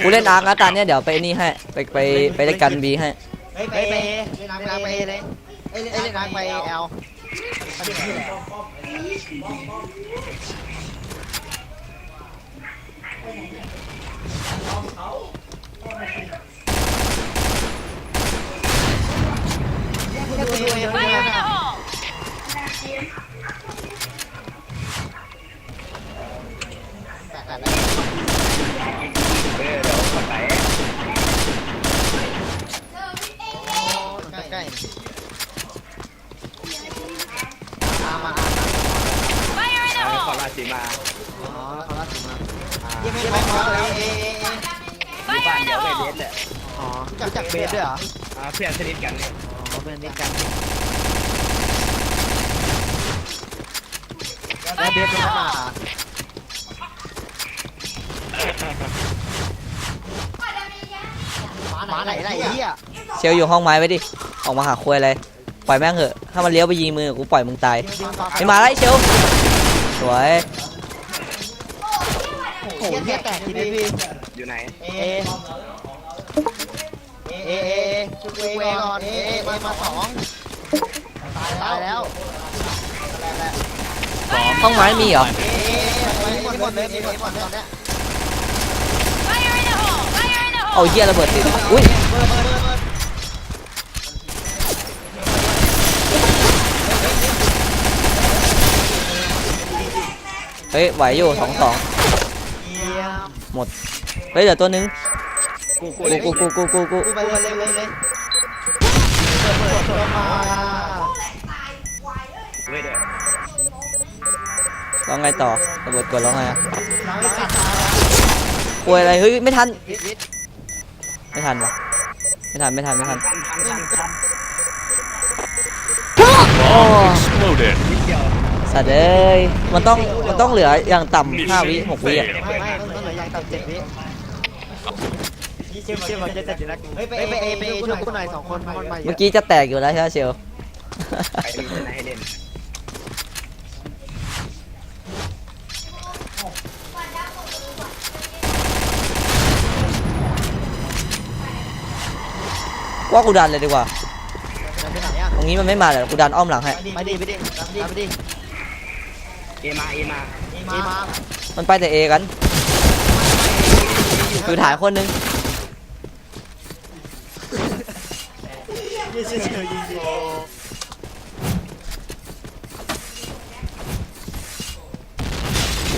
กูเล่นอาร์คนะตอนเนี้ยเดี๋ยวไปนี่ให้ไปไปไปเล่นกันบีให้ไปไปไปเล่นน้ำไปเลยเอ้ยเล่นน้ำไปแอลเออเดี๋ยวกดไหน ใกล้มามา เอาขอราศีมา อ๋อเขาลัดมายังไม่พอเลยเอ ที่ บ้านเดี๋ยวไปเบสแหละอ๋อรู้จักเบสด้วยเหรอ อ่าเพื่อนสนิทกันเนี่ยอ๋อเป็นนิดกันแล้วเบสเป็นมาหมาไหนไรเหี้ยเชลอยู่ห้องไม้ไว้ดิ ออกมาหาควยอะไร ปล่อยแม่งเหอะ ถ้ามันเลี้ยวไปยิงมือกูปล่อยมึงตายไม่มาแล้วไอ้เชลสวย โอ้โหเหี้ยแตกทีนี้พี่อยู่ไหน เอ เอเอชุดเวก่อนเอเอเอมาสองตายแล้วห้องไม้มีเหรอเอไปหมดเลยมีหมดตอนเนี้ยเอาเหี้ยระเบิดติดอุ้ยเบอร์เบอร์เบอร์เบอร์เฮ้ยไหวอยู่สองสองเยี่ยมเฮ้ยเดี๋ยวตัวนึง กูกูกูกูกูกูกูกูกูไปเลยเลยเลยเปิดเปิดเปิดมาเว้ยเดี๋ยวร้องไงต่อระเบิดกดร้องไงอะน้องไอ้สัตว์ควยอะไรเฮ้ยไม่ทัน วิทวิทไม่ทันวะไม่ทันไม่ทันไม่ทันทันทันทันทันโอ้ Exploded. นิดเดียวสัตว์เอ้ยมันต้องมันต้องเหลืออย่างต่ำห้าวิหกวิอะ ไม่ไม่ต้องเหลือยังต่ำเจ็ดวิ เชื่อเชื่อมันจะจัดอยู่นะเฮ้ยไปไปเอไปเอช่วยกูหน่อยสองคนมันมาเยเมื่ออะกี้จะแตกอยู่แล้วใช่ไหมเชลไปดีจะไหนให้เล่นว่ากูดันเลยดีกว่า ไปไหนอะตรงนี้มันไม่มาเลยกูดันอ้อมหลังให้ ไปดิไปดิไปดิเอมาเอมาเอมามันไปแต่เอกันอยู่ถ่ายคนนึง เชื่อเชื่อยิง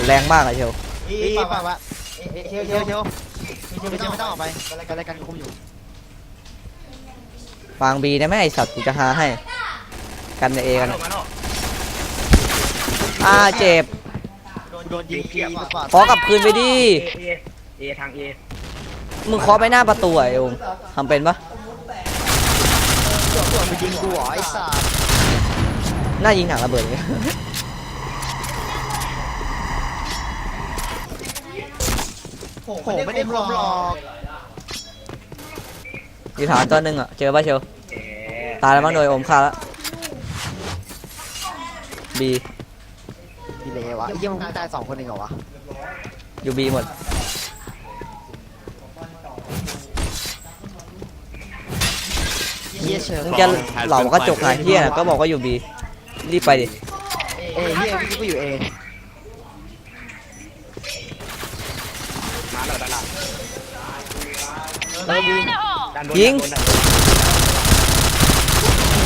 แรงมากอะเชลอีป่าวะเชียวเชียวเชียวเชียวไม่ต้องออกไปกันรายการคุมอยู่ฟางบีได้ไหมไอสัตว์กูจะหาให้ กันในเอกันมาโน่อ่าเจ็บโดนยิงทีสปอร์ตขอกลับคืนไปดิเอเอเอทางเอมึงเคาะไปหน้าประตูอะไอ้องทำเป็นปะ ตัวไปยิงกูเหรอไอ้สัสหน้ายิงถังระเบิดเลยโหไม่ได้พรมหรอกอยู่ฐานตัวหนึงอะเจอปะเชลเอตายแล้วมั้งโดยโอมฆ่าแล้วบีดีเลยวะไอ้ยี่มึงตายสองคนเองเหรอวะอยู่บีหมด ยเชิญมึงจะเหล่ากระจกหาเฮียน่ะก็บอกว่าอยู่บีรีบไปดิเอเฮียพี่ก็อยู่เอมาแล้วด้านหลังเออดีด้านบนยิงด้านบน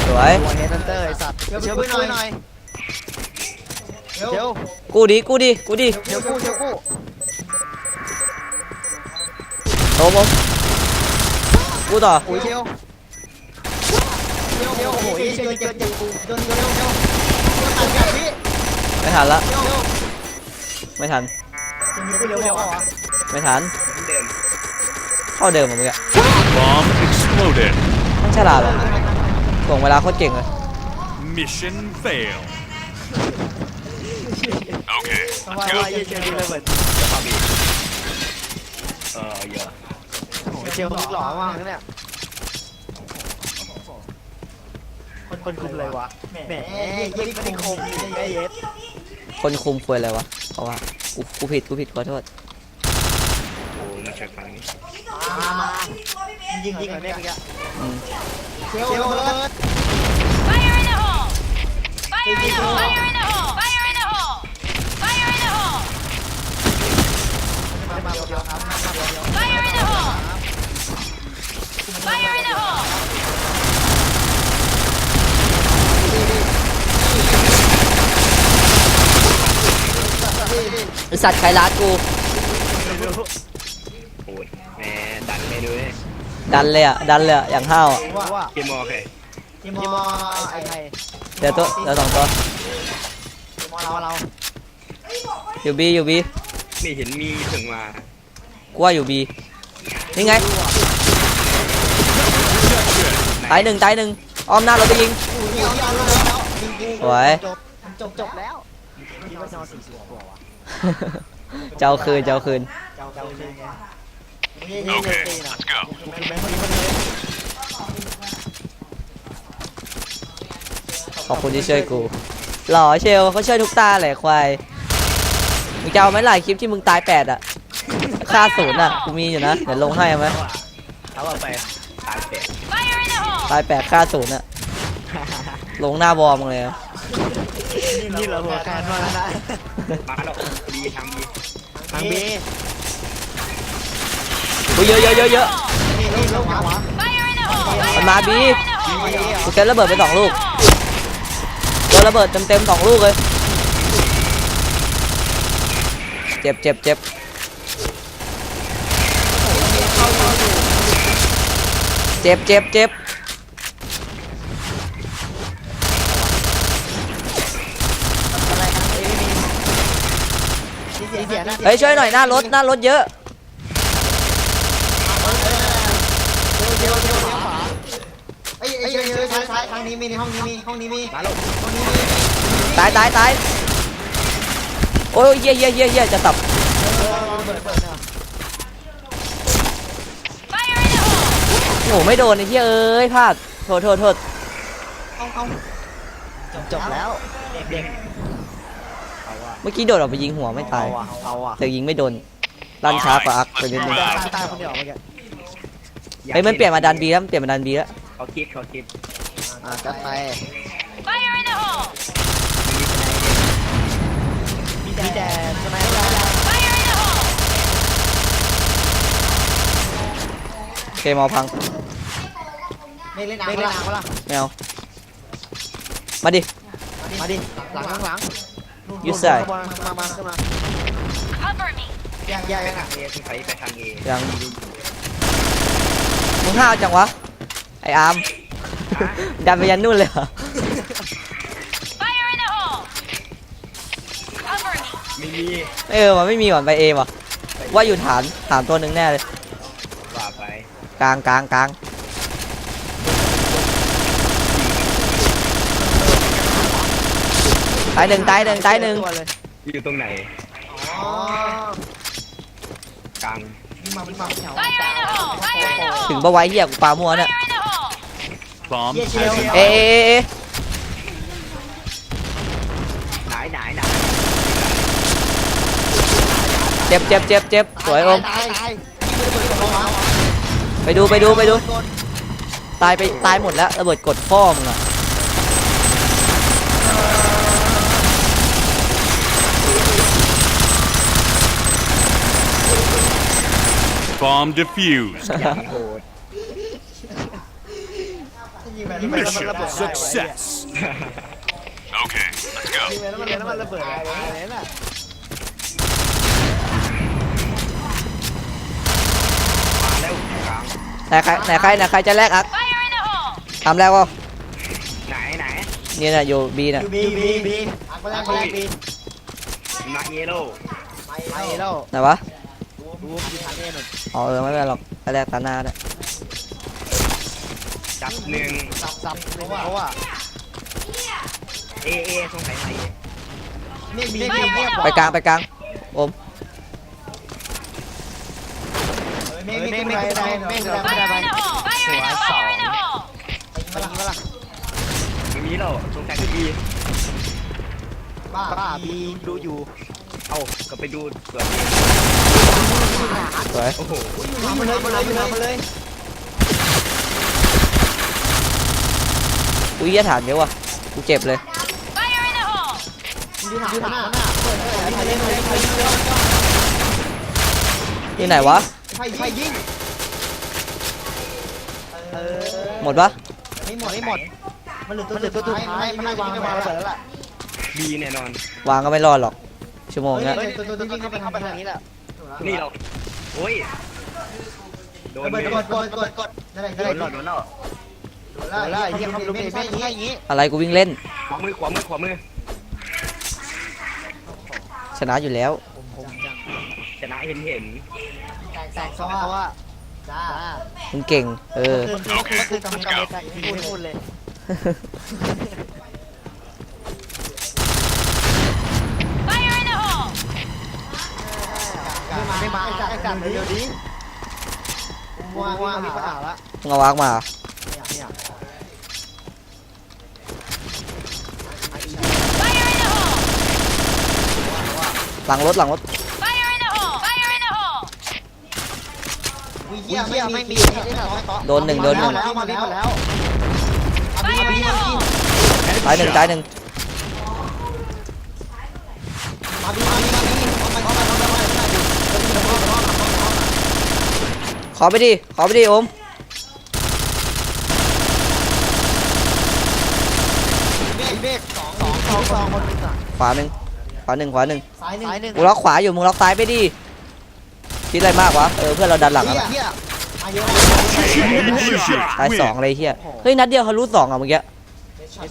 สวยหัวเฮดฮันเตอร์ไอ้สัตว์เชียวไปหน่อยหน่อยเชียวกูดิกูดิกูดิเชียวกู้เชียวกู้โอมโอมกูต่อโอ้ยเชียว เชียวเชียวโอ้โหเชียวเชียวเชียวกูโดนเชียวเชียวตัดกันพี่ไม่ทันละเชียวไม่ทันเชียวเชียวเหรอไม่ทัน เข้าเดิมเหมือนกัน Bomb exploded. ต้องฉลาดเหรอส่งเวลาโคตรเก่งเลย Mission failed. Okay, ว่า let's ว่า go. เยวดีเลยเหมือนเดี๋ยวเข้าบีเอเยอะเชียวมึงหล่อมากเนี่ย คนคนคุมเลยวะแหมยิ่งไม่ได้คมยังไงเย็ดคนคุมควยอะไรวะเพราะว่ากูกูผิดกูผิดขอโทษโอ้มันจากฝั่งนี้มามายิงยิงแบบนี้เมื่อกี้อืมเชลเบิร์ด Fire in the hole! Fire in the hole! Fire in the hole! Fire in the hole! Fire in the hole! มามาเดียวครับมาเดียว Fire in the hole! Fire in ไอสัตว์ใครรัดกูโอ้ยแหมดันเลยด้วยดันเลยอะ ดันเลยอะ อย่างห้าวอะว่าว่าเกมมอลใครทีมมอไอ้ไทยเดี๋ยวตัวเดี๋ยวสองตัวทีมมอเราเราอยู่บีอยู่บีไม่เห็นมีถึงมา กูว่าอยู่บีนี่ไง ตายหนึ่งตายหนึ่งอ้อมหน้าเราไปยิงยิงเอาเอาแล้วยิงกูสวยจบจบจบแล้วคิดว่าจะเอาสี่สิบกว่าวะ เจ้าคืนเจ้าคืนเจ้าเจ้าเลยไง Okay, let's go. ขอบคุณที่ช่วยกูหล่อเชลเขาช่วยทุกตาแหละควายมึงจะเอาไหมล่ะคลิปที่มึงตายแปดอะค่าศูนย์อะกูมีอยู่นะเดี๋ยวลงให้เอาไหมเขาเอาไปตายเตะ Fire in the hole! ตายแปดค่าศูนย์อะลงหน้าบอมมึงเลยอะนี่เราหัวการมาแล้วนะมาแล้ว ดีทำดีทางบีอุ้ยเยอะเยอะเยอะเยอะนี่นี่ลูกหมาวะ Fire in the hole! มันมาบี Fire in the hole! กูเซ็ตระเบิดไปสองลูกโดนระเบิดเต็มเต็มๆสองลูกเลยเจ็บเจ็บเจ็บเจ็บเจ็บเจ็บ อะไรนะเอ้ยมีมี เฮ้ยช่วยหน่อยหน้ารถหน้ารถเยอะเดี๋ยวเดี๋ยวเดี๋ยวขวาเอ้ยเอ้ยเชยวซ้ายซ้ายทางนี้มีในห้องนี้มีห้องนี้มีมาล้วห้องนี้มีตายตายตายโอ้ยเยี่ยเยี่ยเยี่ยเยี่ยจะตับโอ้โหไม่โดนไอ้เหี้ยเอ้ยพลาดโทษโทษโทษเอาเอาจบจบแล้วเด็ก เด็กเมื่อกี้โดดออกไปยิงหัวไม่ตาย เอาอะเอาอะแต่ยิงไม่โดนลั่นช้ากว่าอักไปนิดนึงตายตายคนเดียวเมื่อกี้เฮ้ยมันเปลี่ยนมาดันบีแล้วมันเปลี่ยนมาดันบีแล้วเขาคิดเขาคิดอ่าจัดไป Fire in the hole! มีแต่ใช่ไหม Fire in the hole! เคมอพังไม่เล่นไม่เล่นอ่างก็ล่ะไม่เอามาดิมาดิหลังหลังหลัง You say มามามาขึ้นมา Cover me! แยกแยกไปกันทางเอสงสัยไปทางเอยังมึงห้าวจังวะ ไออาร์ม ดันไปยันนู่นเลยเหรอ Fire in the hole! Cover me! ไม่มีเออมันไม่มีหวันไปเอว่ะว่าอยู่ฐานฐานตัวหนึ่งแน่เลยว่าไปกลางกลางกลางายหนึ่งตายหนึ่งตายหนึ่งอยู่ตรงไหน อ๋อกลางวิ่งมาวิ่งมาแถว Fire in the hole! Fire in the ถึง hole! ปะไว้เหี้ยกูปามั่วเนี่ย Fire in the hole! Bomb Yeah, has yeah, เอเอเอเอไหนไหนไหนเจ็บเจ็บเจ็บเจ็บสวยโอมตายตายไปดูไปดูไปดู ตายไปตายหมดแล้วระเบิดกดพ่อมึงอะ bomb defused. อย่างโหด Mission success. Okay, let's go. แล้วมันแล้วมันระเบิดอะไรน่ะมาแล้วกลางไหนใครไหนใครไหนใครจะแลกอัก Fire in the hole! ทำแรกวะไหนไหนเนี่ยน่ะอยู่บีน่ะ บีบีบีคนแรกคนแรกบี มาเยโร่ไปแล้ว ไหนวะ ดูอยู่ฐานเอหนุนอ๋อเออไม่เป็นไรหรอกไปแรกตาหน้าได้จับหนึ่งสับสับเพราะว่าเพราะว่าเอเอสงสัยไหนนี่บีบีเงียบไปกลางไปกลางโอมไม่ไม่ไม่ไม่ได้ไม่ได้ไม่ Fire ได้ไป in the hole! Fire in the fire in the hole! มาละมาละไม่มีแล้วสงสัยบีบ้าบ้าบีดูอยู่ เอาก็ไปดูตัว สวยโอ้โหทำมาเลยมาเลยทำมาเลยอุ้ยเหี้ยฐานเยอะว่ะกูเจ็บเลย Fire in the hole! ยืนหน้าหน้าใครเล่นใครใครยิงเลยที่ไหนวะใครใครยิงเออหมดปะไม่หมดไม่หมดมันเหลือตัวเหลือตัวสุดท้ายมันน่าจะไม่วางระเบิดแล้วล่ะบีแน่นอนวางก็ไม่รอดหรอกชั่วโมงเนี้ยเฮ้ยตัวตัวยิงเข้าไปทางนี้แหละ นี่เราโอ้ยโดนระเลเบิยดกดกดกดกดได้โดได้นแล้วโดนแล้วได้ได้เฮียทำลูกไม่ไม่อย่างงี้อะไรกูวิ่งเล่นขวามือขวามือขวามือชนะอยู่แล้วชนะเห็นเห็นแตกซอว่าจ้ามึงเก่ง เออคือคือคือกำลังกำลังพูดพูดเลย Fire in the hole! ไม่มาไม่มาไอ้กัดเดี๋ยวนี้ว่าว่ามีปัญหาละมึงเอาวางมาเนี่ย Fire in the hole! หลังรถหลังรถ Fire in the hole! Fire in the hole! เฮียไม่ไม่มีที่ไหนโดนหนึ่งโดนหนึ่งแล้วมาแล้วแล้ว Fire in the hole! ตายหนึ่งตายหนึ่ง มาบีมาบีมาบีเอาไปเอาไปเอาไปเอาไป ขอไปดิ ขอไปดิโอมเบรกเบรกสองสองสองสองคนเป็นอะขวาหนึ่งขวาหนึ่งขวาหนึ่งซ้ายหนึ่งซ้ายหนึ่งกูล็อกขวาอยู่มึงล็อกซ้ายไปดิคิดอะไรมากวะเออเพื่อนเราดันหลังเฮีอะยเฮียมาเยอะ Mission ตายสอง win. เลยเฮียเฮ้ยนัดเดียวเขารู้สองอะเมื่อกี้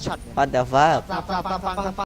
ช็อตปันเดฟ้าฟังฟังฟังฟังฟัง